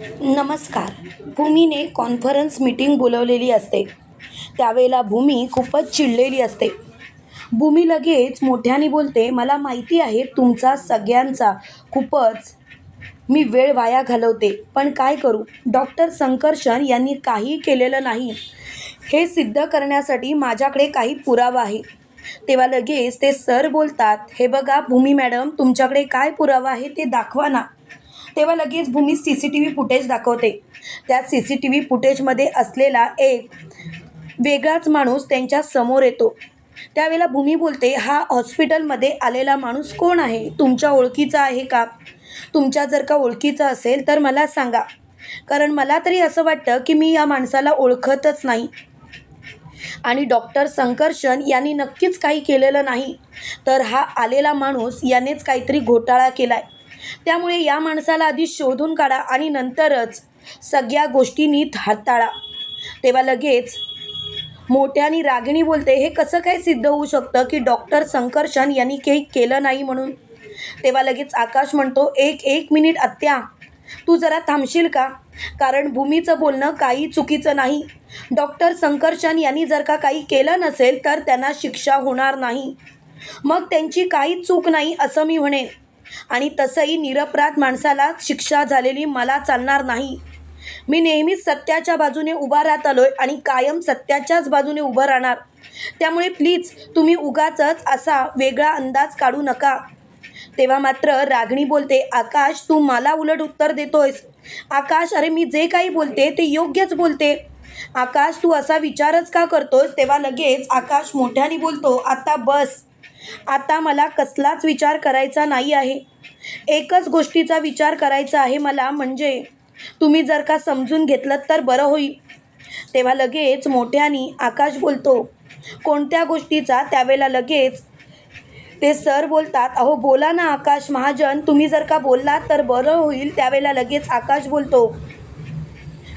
नमस्कार. भूमीने conference meeting बोलवलेली असते. त्यावेळेला भूमी खूपच चिडलेली असते. भूमी लगेच मोठ्याने बोलते मला माहिती आहे तुमचा सगळ्यांचा. खूपच मी वेळ वाया घालवते. पण काय करू? डॉक्टर संकर्षण यांनी काही केलेलं नाही. हे सिद्ध करण्यासाठी माझ्याकडे काही पुरावा आहे. तेव्हा लगेच ते सर बोलतात हे बघा भूमी मॅडम तुमच्याकडे काय पुरावा आहे ते दाखवा ना. तेव्हा लगेच Bhumi C C T V footage दाखवते. त्या सी सी टी व्ही फुटेजमध्ये असलेला एक वेगळाच माणूस त्यांच्यासमोर येतो. त्यावेळेला भूमी बोलते हा हॉस्पिटलमध्ये आलेला माणूस कोण आहे? तुमच्या ओळखीचा आहे का? तुमच्या जर का ओळखीचा असेल तर मला सांगा. कारण मला तरी असं वाटतं की मी या माणसाला ओळखतच नाही. आणि डॉक्टर संकर्षण यांनी नक्कीच काही केलेलं नाही. तर हा आलेला माणूस यानेच काहीतरी घोटाळा केला आहे त्यामुळे या माणसाला आधी शोधून काढा आणि नंतरच सगळ्या गोष्टी नीट हाताळा. तेव्हा लगेच मोठ्यानी रागिणी बोलते हे कसं काय सिद्ध होऊ शकतं की डॉक्टर संकर्षण यांनी काही केलं नाही म्हणून? तेव्हा लगेच आकाश म्हणतो एक एक मिनिट आत्या तू जरा थांबशील का? कारण भूमीचं बोलणं काही चुकीचं नाही. डॉक्टर संकर्षण यांनी जर का काही केलं नसेल तर त्यांना शिक्षा होणार नाही. मग त्यांची काही चूक नाही असं मी म्हणेन. आणि तसंही निरपराध माणसाला शिक्षा झालेली मला चालणार नाही. मी नेहमीच सत्याच्या बाजूने उभा राहत आलो आहे आणि कायम सत्याच्याच बाजूने उभं राहणार. त्यामुळे प्लीज तुम्ही उगाचच असा वेगळा अंदाज काढू नका. तेव्हा मात्र रागणी बोलते आकाश तू मला उलट उत्तर देतोयस. आकाश अरे मी जे काही बोलते ते योग्यच बोलते. आकाश तू असा विचारच का करतोस तेव्हा लगेच आकाश मोठ्याने बोलतो आता बस. आता मला कसलाच विचार करायचा नाही आहे. एकच गोष्टीचा विचार करायचा आहे मला म्हणजे तुम्ही जर का समजून घेतलं तर बरं होईल. तेव्हा लगेच मोठ्याने आकाश बोलतो कोणत्या गोष्टीचा? त्यावेळेला लगेच ते सर बोलतात अहो बोला ना आकाश महाजन तुम्ही जर का बोललात तर बरं होईल. त्यावेळेला लगेच आकाश बोलतो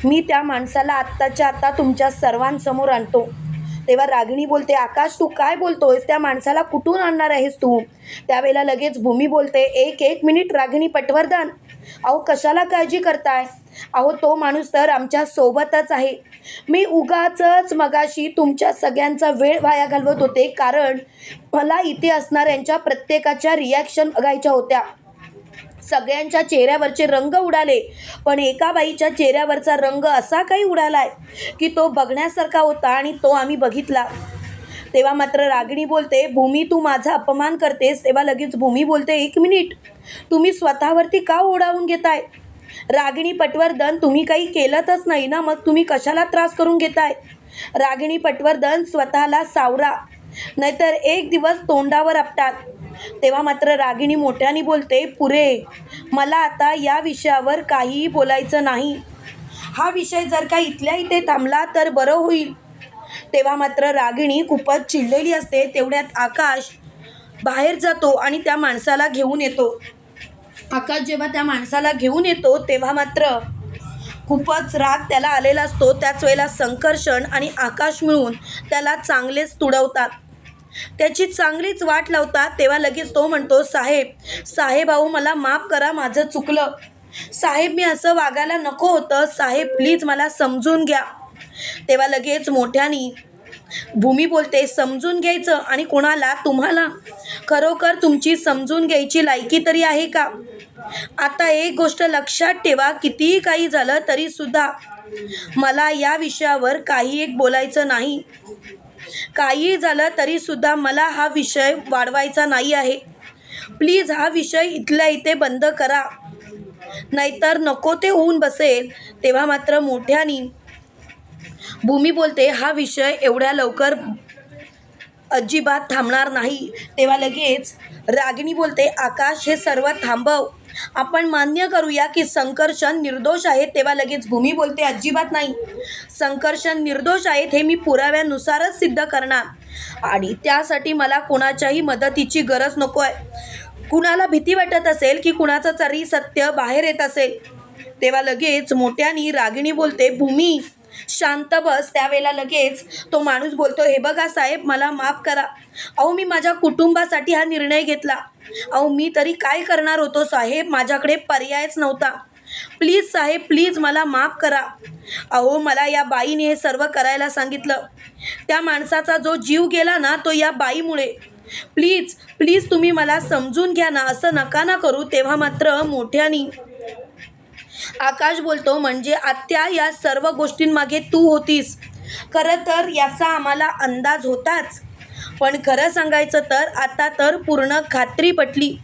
मी त्या माणसाला आत्ताच्या आत्ता तुमच्या सर्वांसमोर आणतो. तेव्हा रागिणी बोलते आकाश तू काय बोलतोयस? त्या माणसाला कुठून आणणार आहेस तू? त्यावेळेला लगेच भूमी बोलते एक एक मिनिट रागिणी पटवर्धन. अहो कशाला काळजी करताय? अहो तो माणूस तर आमच्या सोबतच आहे. मी उगाचच मगाशी तुमच्या सगळ्यांचा वेळ वाया घालवत होते कारण मला इथे असणाऱ्यांच्या प्रत्येकाच्या रिॲक्शन बघायच्या होत्या. सगळ्यांच्या चेहऱ्यावरचे रंग उडाले. पण एका बाईच्या चेहऱ्यावरचा रंग असा काही उडालाय की तो बघण्यासारखा होता आणि तो आम्ही बघितला. तेव्हा मात्र रागिणी बोलते भूमी तू माझा अपमान करतेस. तेव्हा लगेच भूमी बोलते एक मिनिट तुम्ही स्वतःवरती का ओढावून घेताय? रागिणी पटवर्धन तुम्ही काही केलंच नाही ना मग तुम्ही कशाला त्रास करून घेताय? रागिणी पटवर्धन स्वतःला सावरा नाहीतर एक दिवस तोंडावर आपटात तेव्हा मात्र रागिणी मोठ्याने बोलते पुरे मला आता या विषयावर काहीही बोलायचं नाही. हा विषय जर का इथल्या इथे थांबला तर बरं होईल. तेव्हा मात्र रागिणी खूपच चिडलेली असते तेवढ्यात आकाश बाहेर जातो आणि त्या माणसाला घेऊन येतो. आकाश जेव्हा त्या माणसाला घेऊन येतो तेव्हा मात्र खूपच राग त्याला आलेला असतो. त्याच वेळेला संकर्षण आणि आकाश मिळून त्याला चांगलेच तुडवतात. त्याची चांगलीच वाट लावतात तेव्हा लगेच तो म्हणतो साहेब साहेब अहो मला माफ करा माझं चुकलं. साहेब मी असं वागायला नको होतं. साहेब प्लीज मला समजून घ्या. तेव्हा लगेच मोठ्यानी भूमी बोलते समजून घ्यायचं आणि कोणाला? तुम्हाला? खरोखर तुमची समजून घ्यायची लायकी तरी आहे का? आता एक गोष्ट लक्षात ठेवा कितीही काही झालं तरीसुद्धा मला या विषयावर काही एक बोलायचं नाही. काही झालं तरीसुद्धा मला हा विषय वाढवायचा नाही आहे. प्लीज हा विषय इथल्या इथे बंद करा. नाहीतर नको ते होऊन बसेल तेव्हा मात्र मोठ्यानी. भूमी बोलते हा विषय एवढ्या लवकर अजिबात थांबणार नाही. तेव्हा लगेच रागिणी बोलते आकाश हे सर्व थांबव. आपण मान्य करूया की संकर्षण निर्दोष आहेत तेव्हा लगेच भूमी बोलते अजिबात नाही. संकर्षण निर्दोष आहेत हे मी पुराव्यानुसारच सिद्ध करणार. आणि त्यासाठी मला कुणाच्याही मदतीची गरज नको आहे कुणाला भीती वाटत असेल की कुणाचं तरी सत्य बाहेर येत असेल. तेव्हा लगेच मोठ्यानी रागिणी बोलते भूमी शांत बस त्यावेळेला लगेच तो माणूस बोलतो हे बघा साहेब मला माफ करा. अहो मी माझ्या कुटुंबासाठी हा निर्णय घेतला. अहो मी तरी काय करणार होतो साहेब? माझ्याकडे पर्यायच नव्हता. प्लीज साहेब प्लीज मला माफ करा. अहो मला या बाईने हे सर्व करायला सांगितलं. त्या माणसाचा जो जीव गेला ना तो या बाईमुळे. प्लीज प्लीज तुम्ही मला समजून घ्या ना असं नका ना करू तेव्हा मात्र मोठ्यानी आकाश बोलतो म्हणजे आत्या या सर्व गोष्टींमागे तू होतीस. खरं तर याचा आम्हाला अंदाज होताच. पण खरं सांगायचं तर आता तर पूर्ण खात्री पटली.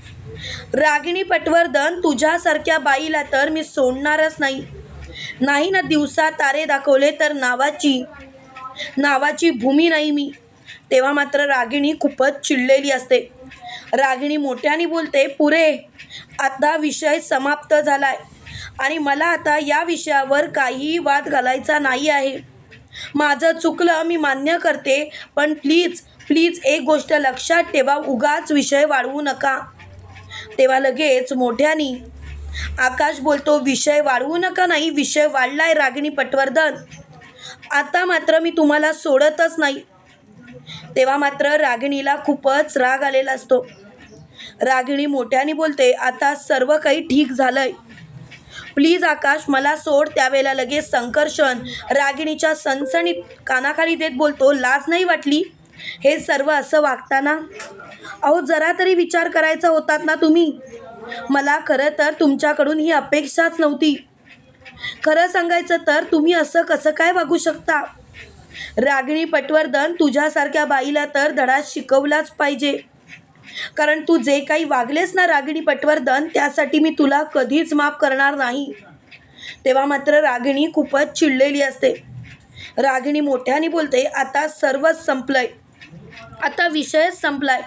रागिणी पटवर्धन तुझ्यासारख्या बाईला तर मी सोडणारच नाही. नाही ना दिवसा तारे दाखवले तर नावाची. नावाची भूमी नाही मी. तेव्हा मात्र रागिणी खूपच चिडलेली असते. रागिणी मोठ्याने बोलते पुरे आता विषय समाप्त झालाय. आणि मला आता या विषयावर काहीही वाद घालायचा नाही आहे. माझं चुकलं मी मान्य करते पण प्लीज प्लीज एक गोष्ट लक्षात ठेवा उगाच विषय वाढवू नका. तेव्हा लगेच मोठ्यानी आकाश बोलतो विषय वाढवू नका नाही विषय वाढलाय रागिणी पटवर्धन. आता मात्र मी तुम्हाला सोडतच नाही. तेव्हा मात्र रागिणीला खूपच राग आलेला असतो. रागिणी मोठ्याने बोलते आता सर्व काही ठीक झालंय. प्लीज आकाश मला सोड. त्यावेळेला लगेच संकर्षण रागिणीच्या सणसणीत कानाखाली देत बोलतो लाज नाही वाटली? हे सर्व असं वागताना? अहो जरा तरी विचार करायचा होतात ना तुम्ही? मला खरं तर तुमच्याकडून ही अपेक्षाच नव्हती. खरं सांगायचं तर तुम्ही असं कसं काय वागू शकता? रागिणी पटवर्धन तुझ्यासारख्या बाईला तर धडा शिकवलाच पाहिजे. कारण तू जे काही वागलेस ना रागिणी पटवर्धन त्यासाठी मी तुला कधीच माफ करणार नाही. तेव्हा मात्र रागिणी खूपच चिडलेली असते. रागिणी मोठ्याने बोलते आता सर्वच संपलंय. आता विषयच संपलाय.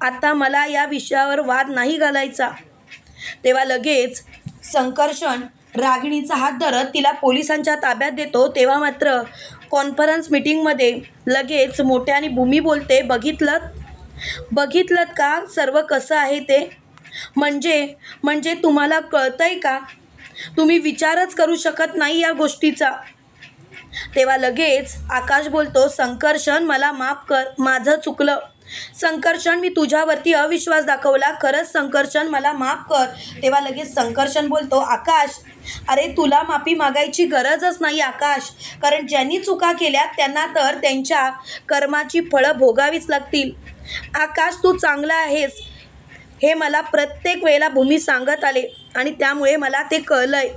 आता मला या विषयावर वाद नाही घालायचा. तेव्हा लगेच संकर्षण रागिणीचा हात धरत तिला पोलिसांच्या ताब्यात देतो. तेव्हा मात्र कॉन्फरन्स मीटिंगमध्ये लगेच मोठ्याने भूमी बोलते बघितलं बघितलं का? सर्व कसं आहे ते? म्हणजे म्हणजे तुम्हाला कळतंय का? तुम्ही विचारच करू शकत नाही या गोष्टीचा. तेव्हा लगेच आकाश बोलतो संकर्षण मला माफ कर माझं चुकलं. संकर्षण मी तुझ्यावरती अविश्वास दाखवला. खरंच संकर्षण मला माफ कर. तेव्हा लगेच संकर्षण बोलतो आकाश अरे तुला माफी मागायची गरजच नाही आकाश. कारण ज्यांनी चुका केल्या त्यांना तर त्यांच्या कर्माची फळं भोगावीच लागतील. आकाश तू चांगला आहेस. हे मला प्रत्येक वेळेला भूमी सांगत आले आणि त्यामुळे मला ते कळलंय.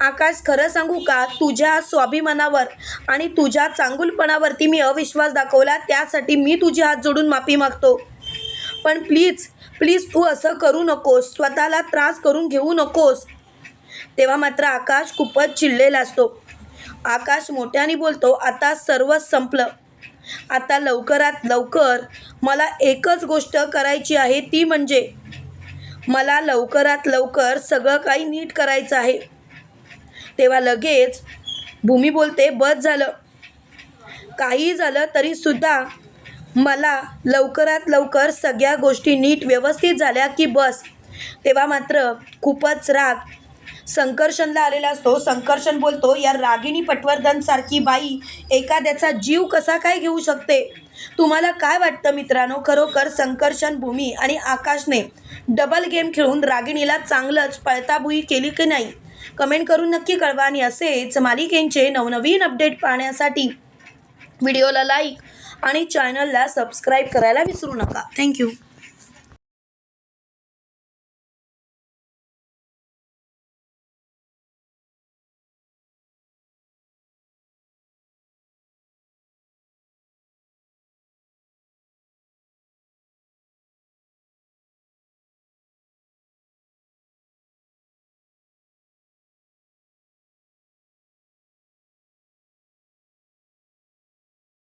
आकाश खरं सांगू का? तुझ्या स्वाभिमानावर आणि तुझ्या चांगुलपणावरती मी अविश्वास दाखवला त्यासाठी मी तुझे हात जोडून माफी मागतो. पण प्लीज प्लीज तू असं करू नकोस. स्वतःला त्रास करून घेऊ नकोस. तेव्हा मात्र आकाश खूपच चिडलेला असतो. आकाश मोठ्याने बोलतो आता सर्वच संपलं. आता लवकरात लवकर मला एकच गोष्ट करायची आहे ती म्हणजे मला लवकरात लवकर सगळं काही नीट करायचं आहे. तेव्हा लगेच भूमी बोलते बस झालं. काही झालं तरीसुद्धा मला लवकरात लवकर सगळ्या गोष्टी नीट व्यवस्थित झाल्या की बस. तेव्हा मात्र खूपच राग संकर्षणला आलेला असतो. संकर्षण बोलतो या रागिणी पटवर्धनसारखी बाई एखाद्याचा जीव कसा काय घेऊ शकते? तुम्हाला काय वाटतं मित्रांनो? खरोखर संकर्षण भूमी आणि आकाशने डबल गेम खेळून रागिणीला चांगलंच पळताबुई केली की नाही? कमेंट करून नक्की कळवा आणि असेच मालिकेंचे नवनवीन अपडेट पाहण्यासाठी व्हिडिओला लाईक आणि चॅनलला सबस्क्राईब करायला विसरू नका. थँक्यू